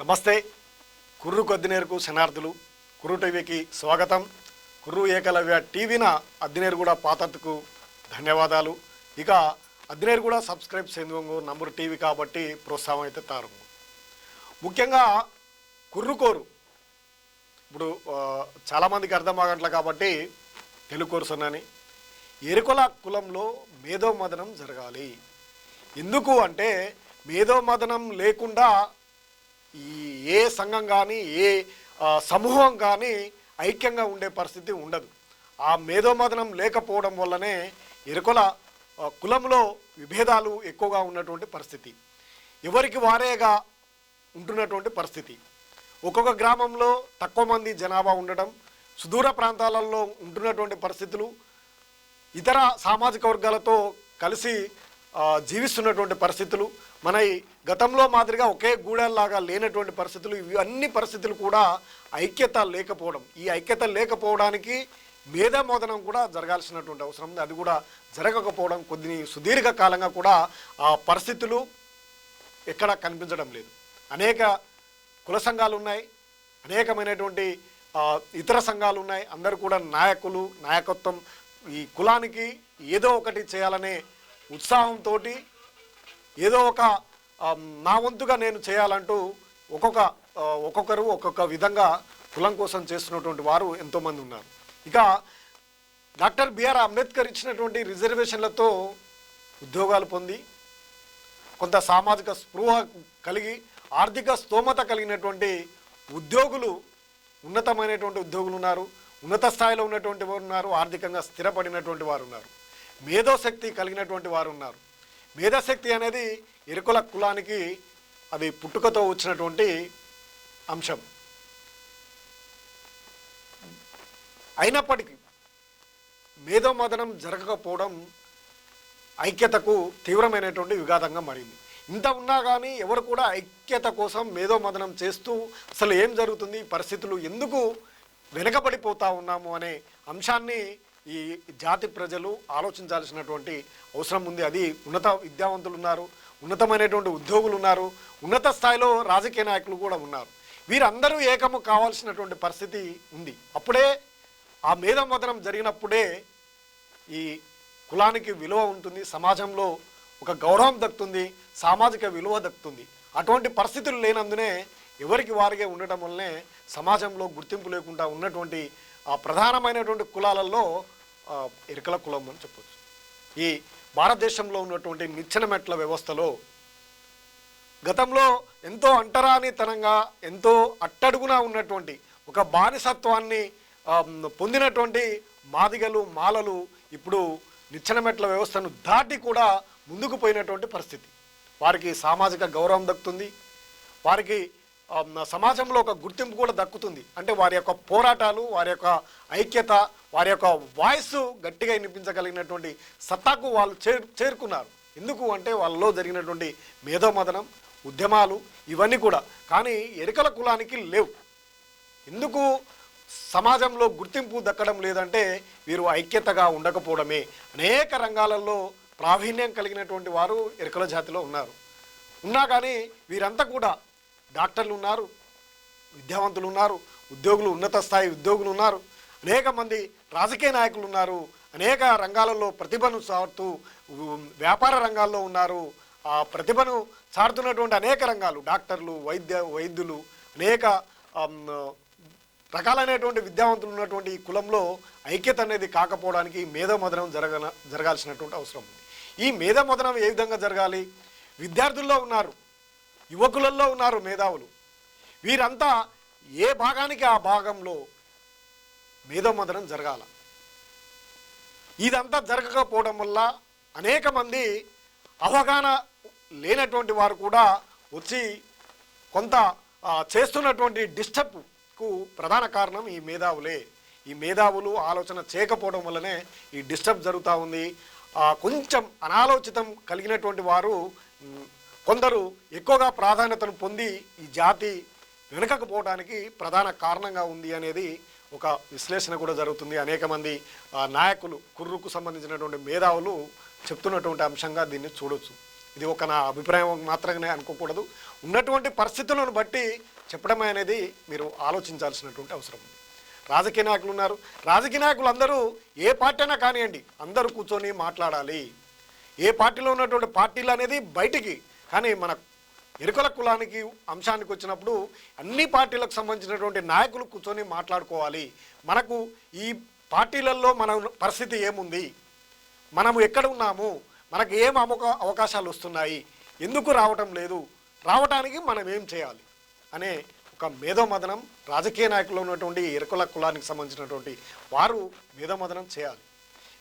నమస్తే. కుర్రు కొద్దినేరుకు శనార్థులు కుర్రు టీవీకి స్వాగతం. కుర్రు ఏకలవ్య టీవీన అద్దినేరు కూడా పాతకు ధన్యవాదాలు. ఇక అద్దినేరు కూడా సబ్స్క్రైబ్ చేయంగు నంబర్ టీవీ కాబట్టి ప్రోత్సాహం అయితే తారు ముఖ్యంగా కుర్రుకోరు ఇప్పుడు చాలామందికి అర్థం కాగట్ల కాబట్టి తెలుగు కోరుసున్నాని ఎరుకొల కులంలో మేధోమదనం జరగాలి. ఎందుకు అంటే మేధోమదనం లేకుండా ఏ సంఘం కానీ ఏ సమూహం కానీ ఐక్యంగా ఉండే పరిస్థితి ఉండదు. ఆ మేధోమదనం లేకపోవడం వల్లనే ఎరుకల కులంలో విభేదాలు ఎక్కువగా ఉన్నటువంటి పరిస్థితి. ఎవరికి వారేగా ఉంటున్నటువంటి పరిస్థితి. ఒక్కొక్క గ్రామంలో తక్కువ మంది జనాభా ఉండడం సుదూర ప్రాంతాలలో ఉంటున్నటువంటి పరిస్థితులు ఇతర సామాజిక వర్గాలతో కలిసి జీవిస్తున్నటువంటి పరిస్థితులు మన ఈ గతంలో మాదిరిగా ఒకే గూడెల్లాగా లేనటువంటి పరిస్థితులు ఇవి అన్ని పరిస్థితులు కూడా ఐక్యత లేకపోవడం. ఈ ఐక్యత లేకపోవడానికి మేధామోదనం కూడా జరగాల్సినటువంటి అవసరం ఉంది. అది కూడా జరగకపోవడం కొద్ది సుదీర్ఘ కాలంగా కూడా ఆ పరిస్థితులు ఎక్కడ కనిపించడం లేదు. అనేక కుల సంఘాలు ఉన్నాయి అనేకమైనటువంటి ఇతర సంఘాలు ఉన్నాయి. అందరూ కూడా నాయకులు నాయకత్వం ఈ కులానికి ఏదో ఒకటి చేయాలనే ఉత్సాహంతో ఏదో ఒక నా వంతుగా నేను చేయాలంటూ ఒక్కొక్క ఒక్కొక్కరు ఒక్కొక్క విధంగా కులం కోసం చేస్తున్నటువంటి వారు ఎంతోమంది ఉన్నారు. ఇక డాక్టర్ బిఆర్ అంబేద్కర్ ఇచ్చినటువంటి రిజర్వేషన్లతో ఉద్యోగాలు పొంది కొంత సామాజిక స్పృహ కలిగి ఆర్థిక స్తోమత కలిగినటువంటి ఉద్యోగులు ఉన్నతమైనటువంటి ఉద్యోగులు ఉన్నారు ఉన్నత స్థాయిలో ఉన్నటువంటి వారు ఉన్నారు ఆర్థికంగా స్థిరపడినటువంటి వారు ఉన్నారు మేధోశక్తి కలిగినటువంటి వారు ఉన్నారు. మేధాశక్తి అనేది ఇరుకుల కులానికి అది పుట్టుకతో వచ్చినటువంటి అంశం. అయినప్పటికీ మేధోమదనం జరగకపోవడం ఐక్యతకు తీవ్రమైనటువంటి విఘాతంగా మారింది. ఇంత ఉన్నా కానీ ఎవరు కూడా ఐక్యత కోసం మేధోమదనం చేస్తూ అసలు ఏం జరుగుతుంది పరిస్థితులు ఎందుకు వెనకబడిపోతా ఉన్నాము అనే అంశాన్ని ఈ జాతి ప్రజలు ఆలోచించాల్సినటువంటి అవసరం ఉంది. అది ఉన్నత విద్యావంతులు ఉన్నారు ఉన్నతమైనటువంటి ఉద్యోగులు ఉన్నారు ఉన్నత స్థాయిలో రాజకీయ నాయకులు కూడా ఉన్నారు. వీరందరూ ఏకము కావాల్సినటువంటి పరిస్థితి ఉంది. అప్పుడే ఆ మేధమదనం జరిగినప్పుడే ఈ కులానికి విలువ ఉంటుంది సమాజంలో ఒక గౌరవం దక్కుతుంది సామాజిక విలువ దక్కుతుంది. అటువంటి పరిస్థితులు లేనందునే ఎవరికి వారిగా ఉండటం వల్లనే సమాజంలో గుర్తింపు లేకుండా ఉన్నటువంటి ఆ ప్రధానమైనటువంటి కులాలలో ఇరకల ఎరుకల కులం అని చెప్పవచ్చు ఈ భారతదేశంలో ఉన్నటువంటి నిచ్చెన మెట్ల వ్యవస్థలో గతంలో ఎంతో అంటరానితనంగా ఎంతో అట్టడుగున ఉన్నటువంటి ఒక బానిసత్వాన్ని పొందినటువంటి మాదిగలు మాలలు ఇప్పుడు నిచ్చెన మెట్ల వ్యవస్థను దాటి కూడా ముందుకు పోయినటువంటి పరిస్థితి. వారికి సామాజిక గౌరవం దక్కుతుంది. వారికి సమాజంలో ఒక గుర్తింపు కూడా దక్కుతుంది. అంటే వారి యొక్క పోరాటాలు వారి యొక్క ఐక్యత వారి యొక్క వాయిస్ గట్టిగా వినిపించగలిగినటువంటి సత్తాకు వాళ్ళు చేరు చేరుకున్నారు. ఎందుకు అంటే వాళ్ళలో జరిగినటువంటి మేధోమదనం ఉద్యమాలు ఇవన్నీ కూడా. కానీ ఎరుకల కులానికి లేవు. ఎందుకు సమాజంలో గుర్తింపు దక్కడం లేదంటే వీరు ఐక్యతగా ఉండకపోవడమే. అనేక రంగాలలో ప్రావీణ్యం కలిగినటువంటి వారు ఎరుకల జాతిలో ఉన్నారు. ఉన్నా కానీ వీరంతా కూడా డాక్టర్లు ఉన్నారు విద్యావంతులు ఉన్నారు ఉద్యోగులు ఉన్నత స్థాయి ఉద్యోగులు ఉన్నారు అనేక మంది రాజకీయ నాయకులు ఉన్నారు అనేక రంగాలలో ప్రతిభను చాటుతూ వ్యాపార రంగాల్లో ఉన్నారు. ఆ ప్రతిభను చాటుతున్నటువంటి అనేక రంగాలు డాక్టర్లు వైద్య వైద్యులు అనేక రకాలైనటువంటి విద్యావంతులు ఉన్నటువంటి ఈ కులంలో ఐక్యత అనేది కాకపోవడానికి మేధోమదనం జరగన జరగాల్సినటువంటి అవసరం ఉంది. ఈ మేధోమదనం ఏ విధంగా జరగాలి? విద్యార్థుల్లో ఉన్నారు. యువకులలో ఉన్నారు మేధావులు. వీరంతా ఏ భాగానికి ఆ భాగంలో మేధోమదనం జరగాల. ఇదంతా జరగకపోవడం వల్ల అనేక మంది అవగాహన లేనటువంటి వారు కూడా వచ్చి కొంత చేస్తున్నటువంటి డిస్టర్బ్కు ప్రధాన కారణం ఈ మేధావులే. ఈ మేధావులు ఆలోచన చేయకపోవడం వల్లనే ఈ డిస్టర్బ్ జరుగుతూ ఉంది. కొంచెం అనాలోచితం కలిగినటువంటి వారు కొందరు ఎక్కువగా ప్రాధాన్యతను పొంది ఈ జాతి వెనుకకపోవడానికి ప్రధాన కారణంగా ఉంది అనేది ఒక విశ్లేషణ కూడా జరుగుతుంది. అనేక మంది ఆ, నాయకులు కుర్రుకు సంబంధించినటువంటి మేధావులు చెప్తున్నటువంటి అంశంగా దీన్ని చూడొచ్చు. ఇది ఒక నా అభిప్రాయం మాత్రమే అనుకోకూడదు. ఉన్నటువంటి పరిస్థితులను బట్టి చెప్పడం అనేది మీరు ఆలోచించాల్సినటువంటి అవసరం ఉంది. రాజకీయ నాయకులు ఉన్నారు. రాజకీయ నాయకులు అందరూ ఏ పార్టీ అయినా కానివ్వండి అందరూ కూర్చొని మాట్లాడాలి. ఏ పార్టీలో ఉన్నటువంటి పార్టీలు అనేది బయటికి కానీ మన ఎరుకల కులానికి అంశానికి వచ్చినప్పుడు అన్ని పార్టీలకు సంబంధించినటువంటి నాయకులు కూర్చొని మాట్లాడుకోవాలి. మనకు ఈ పార్టీలలో మన పరిస్థితి ఏముంది? మనము ఎక్కడ ఉన్నాము? మనకు ఏం అమక అవకాశాలు వస్తున్నాయి? ఎందుకు రావటం లేదు? రావటానికి మనం ఏం చేయాలి? అనే ఒక మేధోమదనం రాజకీయ నాయకులు ఉన్నటువంటి ఎరుకల కులానికి సంబంధించినటువంటి వారు మేధోమదనం చేయాలి.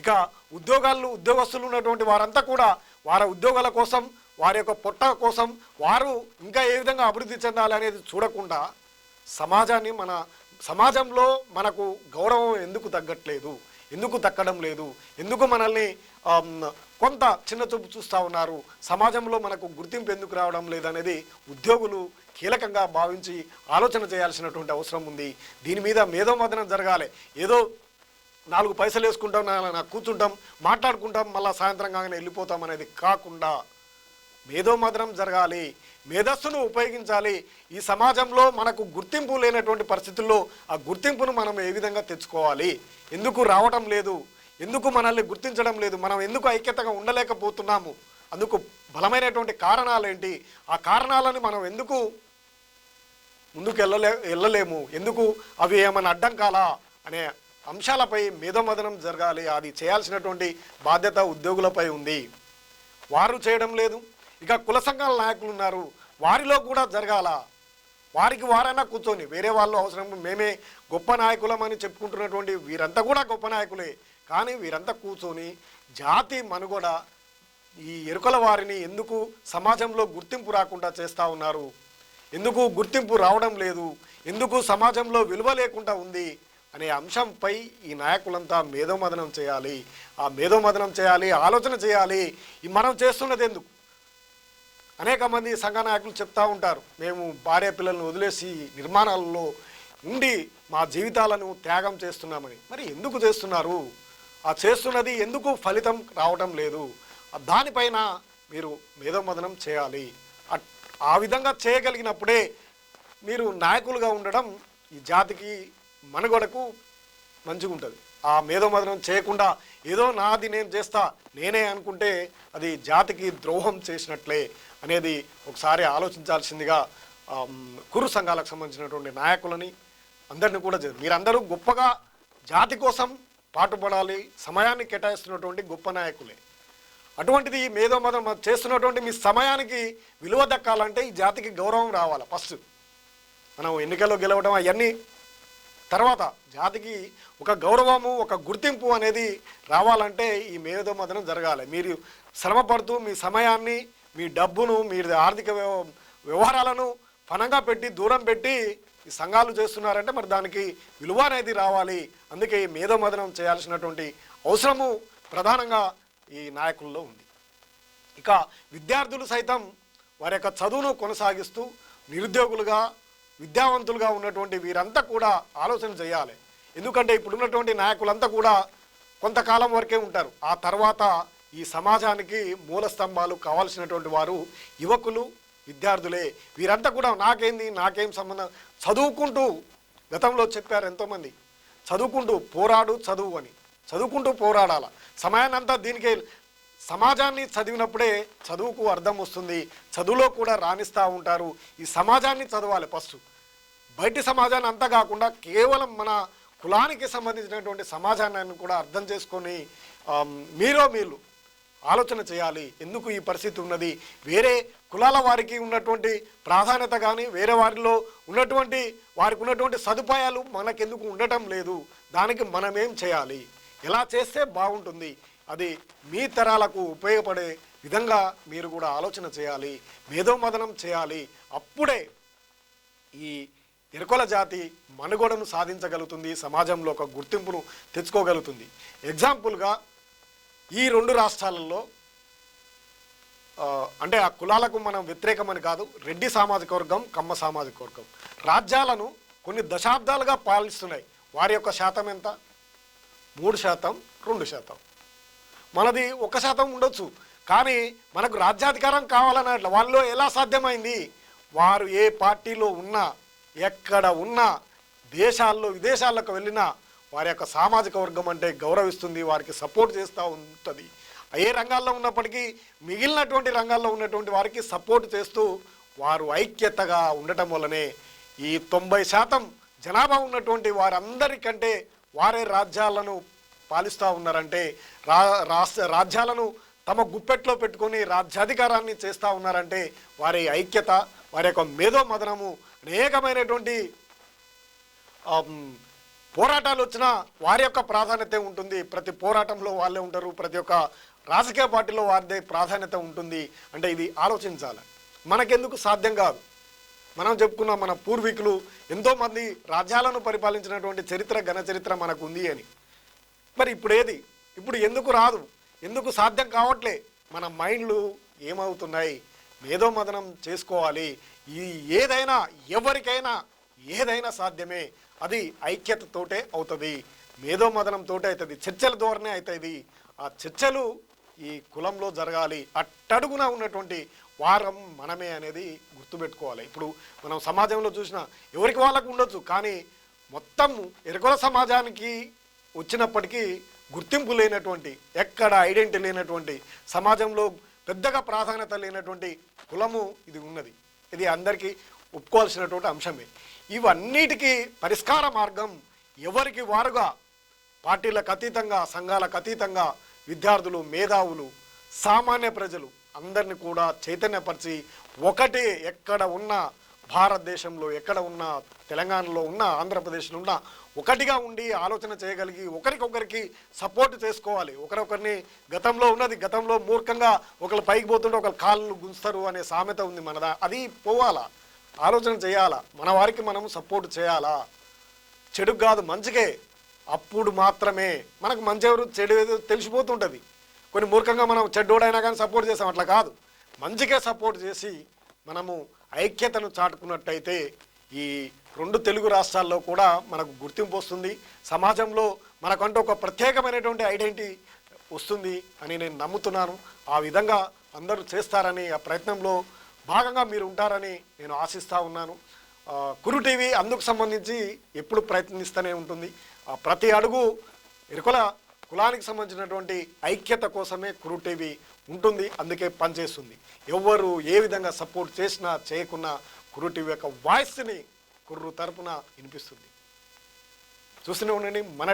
ఇక ఉద్యోగాలు ఉద్యోగస్తులు ఉన్నటువంటి వారంతా కూడా వారి ఉద్యోగాల కోసం వారి యొక్క పొట్ట కోసం వారు ఇంకా ఏ విధంగా అభివృద్ధి చెందాలి అనేది చూడకుండా సమాజాన్ని మన సమాజంలో మనకు గౌరవం ఎందుకు తగ్గట్లేదు ఎందుకు తగ్గడం లేదు ఎందుకు మనల్ని కొంత చిన్న చూపు చూస్తూ ఉన్నారు సమాజంలో మనకు గుర్తింపు ఎందుకు రావడం లేదనేది ఉద్యోగులు కీలకంగా భావించి ఆలోచన చేయాల్సినటువంటి అవసరం ఉంది. దీని మీద మేధోమదనం జరగాలి. ఏదో నాలుగు పైసలు వేసుకుంటాం నా- కూర్చుంటాం మాట్లాడుకుంటాం మళ్ళీ సాయంత్రం కాగానే వెళ్ళిపోతాం అనేది కాకుండా మేధో మాత్రం జరగాలి. మేధస్సును ఉపయోగించాలి. ఈ సమాజంలో మనకు గుర్తింపు లేనటువంటి పరిస్థితుల్లో ఆ గుర్తింపును మనం ఏ విధంగా తెచ్చుకోవాలి? ఎందుకు రావటం లేదు? ఎందుకు మనల్ని గుర్తించడం లేదు? మనం ఎందుకు ఐక్యతగా ఉండలేకపోతున్నాము? అందుకు బలమైనటువంటి కారణాలు ఏంటి ఆ కారణాలను మనం ఎందుకు ముందుకు వెళ్ళలే వెళ్ళలేము? ఎందుకు అవి ఏమైనా అడ్డంకాలా అనే అంశాలపై మేధోమదనం జరగాలి. అది చేయాల్సినటువంటి బాధ్యత ఉద్యోగులపై ఉంది. వారు చేయడం లేదు. ఇక కుల సంఘాల నాయకులు ఉన్నారు. వారిలో కూడా జరగాల. వారికి వారైనా కూర్చొని వేరే వాళ్ళు అవసరం. మేమే గొప్ప నాయకులమని చెప్పుకుంటున్నటువంటి వీరంతా కూడా గొప్ప నాయకులే. కానీ వీరంతా కూర్చొని జాతి మనుగడ ఈ ఎరుకల వారిని ఎందుకు సమాజంలో గుర్తింపు రాకుండా చేస్తూ ఉన్నారు? ఎందుకు గుర్తింపు రావడం లేదు? ఎందుకు సమాజంలో విలువ లేకుండా ఉంది? అనే అంశంపై ఈ నాయకులంతా మేధోమదనం చేయాలి. ఆ మేధోమదనం చేయాలి ఆలోచన చేయాలి. ఈ మనం చేస్తున్నది ఎందుకు? అనేక మంది సంఘ నాయకులు చెప్తా ఉంటారు. మేము భార్య పిల్లలను వదిలేసి నిర్మాణాలలో ఉండి మా జీవితాలను త్యాగం చేస్తున్నామని. మరి ఎందుకు చేస్తున్నారు? ఆ చేస్తున్నది ఎందుకు ఫలితం రావటం లేదు? దానిపైన మీరు మేధోమదనం చేయాలి. అట్- ఆ విధంగా చేయగలిగినప్పుడే మీరు నాయకులుగా ఉండడం ఈ జాతికి మనుగడకు మంచిగా ఉంటుంది ఆ మేధోమదనం చేయకుండా ఏదో నాది నేను చేస్తా నేనే అనుకుంటే అది జాతికి ద్రోహం చేసినట్లే అనేది ఒకసారి ఆలోచించాల్సిందిగా కురు సంఘాలకు సంబంధించినటువంటి నాయకులని అందరినీ కూడా చే- మీరందరూ గొప్పగా జాతి కోసం పాటుపడాలి సమయాన్ని కేటాయిస్తున్నటువంటి గొప్ప నాయకులే. అటువంటిది మేధో మేధోమదనం చేస్తున్నటువంటి మీ సమయానికి విలువ దక్కాలంటే ఈ జాతికి గౌరవం రావాలి ఫస్ట్. మనం ఎన్నికల్లో గెలవడం అవన్నీ తర్వాత జాతికి ఒక గౌరవము ఒక గుర్తింపు అనేది రావాలంటే ఈ మేధోమదనం జరగాలి. మీరు శ్రమ పడుతూ మీ సమయాన్ని మీ డబ్బును మీ ఆర్థిక వ్యవ- వ్యవహారాలను పనంగా పెట్టి దూరం పెట్టి ఈ సంఘాలు చేస్తున్నారంటే మరి దానికి విలువ అనేది రావాలి. అందుకే ఈ మేధోమదనం చేయాల్సినటువంటి అవసరము ప్రధానంగా ఈ నాయకుల్లో ఉంది. ఇక విద్యార్థులు సైతం వారి యొక్క చదువును కొనసాగిస్తూ నిరుద్యోగులుగా విద్యావంతులుగా ఉన్నటువంటి వీరంతా కూడా ఆలోచన చేయాలి. ఎందుకంటే ఇప్పుడున్నటువంటి నాయకులంతా కూడా కొంతకాలం వరకే ఉంటారు. ఆ తర్వాత ఈ సమాజానికి మూల స్తంభాలు కావాల్సినటువంటి వారు యువకులు విద్యార్థులే. వీరంతా కూడా నాకేంది నాకేం సంబంధం? చదువుకుంటూ గతంలో చెప్పారు ఎంతోమంది. చదువుకుంటూ పోరాడు చదువు అని. చదువుకుంటూ పోరాడాల. సమయాన్ని అంతా దీనికే సమాజాన్ని చదివినప్పుడే చదువుకు అర్థం వస్తుంది. చదువులో కూడా రాణిస్తూ ఉంటారు. ఈ సమాజాన్ని చదవాలి ఫస్ట్. బయటి సమాజాన్ని అంతా కాకుండా కేవలం మన కులానికి సంబంధించినటువంటి సమాజాన్ని కూడా అర్థం చేసుకొని మీరో మీరు ఆలోచన చేయాలి. ఎందుకు ఈ పరిస్థితి ఉన్నది? వేరే కులాల వారికి ఉన్నటువంటి ప్రాధాన్యత కానీ వేరే వారిలో ఉన్నటువంటి వారికి ఉన్నటువంటి సదుపాయాలు మనకెందుకు ఉండటం లేదు. దానికి మనమేం చేయాలి? ఎలా చేస్తే బాగుంటుంది? అది మీ తరాలకు ఉపయోగపడే విధంగా మీరు కూడా ఆలోచన చేయాలి మేధోమదనం చేయాలి. అప్పుడే ఈ ఎరుకల జాతి మనుగడను సాధించగలుగుతుంది సమాజంలో ఒక గుర్తింపును తెచ్చుకోగలుగుతుంది. ఎగ్జాంపుల్గా ఈ రెండు రాష్ట్రాలలో అంటే ఆ కులాలకు మనం వ్యతిరేకమని కాదు రెడ్డి సామాజిక వర్గం కమ్మ సామాజిక వర్గం. రాజ్యాలను కొన్ని దశాబ్దాలుగా పాలిస్తున్నాయి. వారి యొక్క శాతం ఎంత? మూడు శాతం రెండు శాతం. మనది ఒక శాతం ఉండొచ్చు. కానీ మనకు రాజ్యాధికారం కావాలన్నట్లు వాళ్ళు ఎలా సాధ్యమైంది? వారు ఏ పార్టీలో ఉన్నా ఎక్కడ ఉన్నా దేశాల్లో విదేశాలకు వెళ్ళినా వారి యొక్క సామాజిక వర్గం అంటే గౌరవిస్తుంది వారికి సపోర్ట్ చేస్తూ ఉంటుంది. ఏ రంగాల్లో ఉన్నప్పటికీ మిగిలినటువంటి రంగాల్లో ఉన్నటువంటి వారికి సపోర్ట్ చేస్తూ వారు ఐక్యతగా ఉండటం వల్లనే ఈ తొంభై శాతం జనాభా ఉన్నటువంటి వారందరికంటే వారే రాజ్యాలను పాలిస్తూ ఉన్నారంటే రా రాష్ట్ర రాజ్యాలను తమ గుప్పెట్లో పెట్టుకొని రాజ్యాధికారాన్ని చేస్తూ ఉన్నారంటే వారి ఐక్యత వారి యొక్క మేధో మదనము అనేకమైనటువంటి పోరాటాలు వచ్చినా వారి యొక్క ప్రాధాన్యత ఉంటుంది. ప్రతి పోరాటంలో వాళ్ళే ఉంటారు. ప్రతి ఒక్క రాజకీయ పార్టీలో వారిదే ప్రాధాన్యత ఉంటుంది. అంటే ఇది ఆలోచించాలి. మనకెందుకు సాధ్యం కాదు. మనం చెప్పుకున్న మన పూర్వీకులు ఎంతోమంది రాజ్యాలను పరిపాలించినటువంటి చరిత్ర ఘన చరిత్ర మనకు ఉంది అని. మరి ఇప్పుడు ఏది ఇప్పుడు ఎందుకు రాదు? ఎందుకు సాధ్యం కావట్లే? మన మైండ్లు ఏమవుతున్నాయి? మేధోమదనం చేసుకోవాలి. ఈ ఏదైనా ఎవరికైనా ఏదైనా సాధ్యమే. అది ఐక్యతతోటే అవుతుంది. మేధోమదనంతోటే అవుతుంది. చర్చల ద్వారానే అవుతుంది. ఆ చర్చలు ఈ కులంలో జరగాలి. అట్టడుగున ఉన్నటువంటి వారం మనమే అనేది గుర్తుపెట్టుకోవాలి. ఇప్పుడు మనం సమాజంలో చూసినా ఎవరికి వాళ్ళకు ఉండొచ్చు కానీ మొత్తం ఎరుకుల సమాజానికి వచ్చినప్పటికీ గుర్తింపు లేనటువంటి ఎక్కడ ఐడెంటిటీ లేనటువంటి సమాజంలో పెద్దగా ప్రాధాన్యత లేనటువంటి కులము ఇది ఉన్నది. ఇది అందరికీ ఒప్పుకోవాల్సినటువంటి అంశమే. ఇవన్నిటికీ పరిష్కార మార్గం ఎవరికి వారుగా? పార్టీలకు అతీతంగా సంఘాలకు అతీతంగా విద్యార్థులు మేధావులు సామాన్య ప్రజలు అందరిని కూడా చైతన్యపరిచి ఒకటే ఎక్కడ ఉన్నా భారతదేశంలో ఎక్కడ ఉన్నా తెలంగాణలో ఉన్న ఆంధ్రప్రదేశ్లో ఉన్న ఒకటిగా ఉండి ఆలోచన చేయగలిగి ఒకరికొకరికి సపోర్ట్ చేసుకోవాలి. ఒకరొకరిని గతంలో ఉన్నది గతంలో మూర్ఖంగా ఒకరు పైకి పోతుంటే ఒకరు కాళ్ళు గుంజుతారు అనే సామెత ఉంది మనదా. అది పోవాలా? ఆలోచన చేయాలా? మన వారికి మనం సపోర్ట్ చేయాలా? చెడు కాదు మంచికే. అప్పుడు మాత్రమే. మనకు మంచి ఎవరు చెడు ఏదో తెలిసిపోతుంటుంది. కొన్ని మూర్ఖంగా మనం చెడ్డోడైనా కానీ సపోర్ట్ చేస్తాం. అట్లా కాదు. మంచికే సపోర్ట్ చేసి మనము ఐక్యతను చాటుకున్నట్టయితే ఈ రెండు తెలుగు రాష్ట్రాల్లో కూడా మనకు గుర్తింపు వస్తుంది. సమాజంలో మనకంటూ ఒక ప్రత్యేకమైనటువంటి ఐడెంటిటీ వస్తుంది అని నేను నమ్ముతున్నాను. ఆ విధంగా అందరూ చేస్తారని ఆ ప్రయత్నంలో భాగంగా మీరు ఉంటారని నేను ఆశిస్తూ ఉన్నాను. కురు టీవీ అందుకు సంబంధించి ఎప్పుడు ప్రయత్నిస్తూనే ఉంటుంది. ఆ ప్రతి అడుగు ఇరుకుల కులానికి సంబంధించినటువంటి ఐక్యత కోసమే కురు టీవీ ఉంటుంది. అందుకే పనిచేస్తుంది. ఎవ్వరు ఏ విధంగా సపోర్ట్ చేసినా చేయకున్నా కురు టీవీ యొక్క వాయిస్ని కుర్రు తరపున వినిపిస్తుంది. చూస్తూనే ఉండండి మన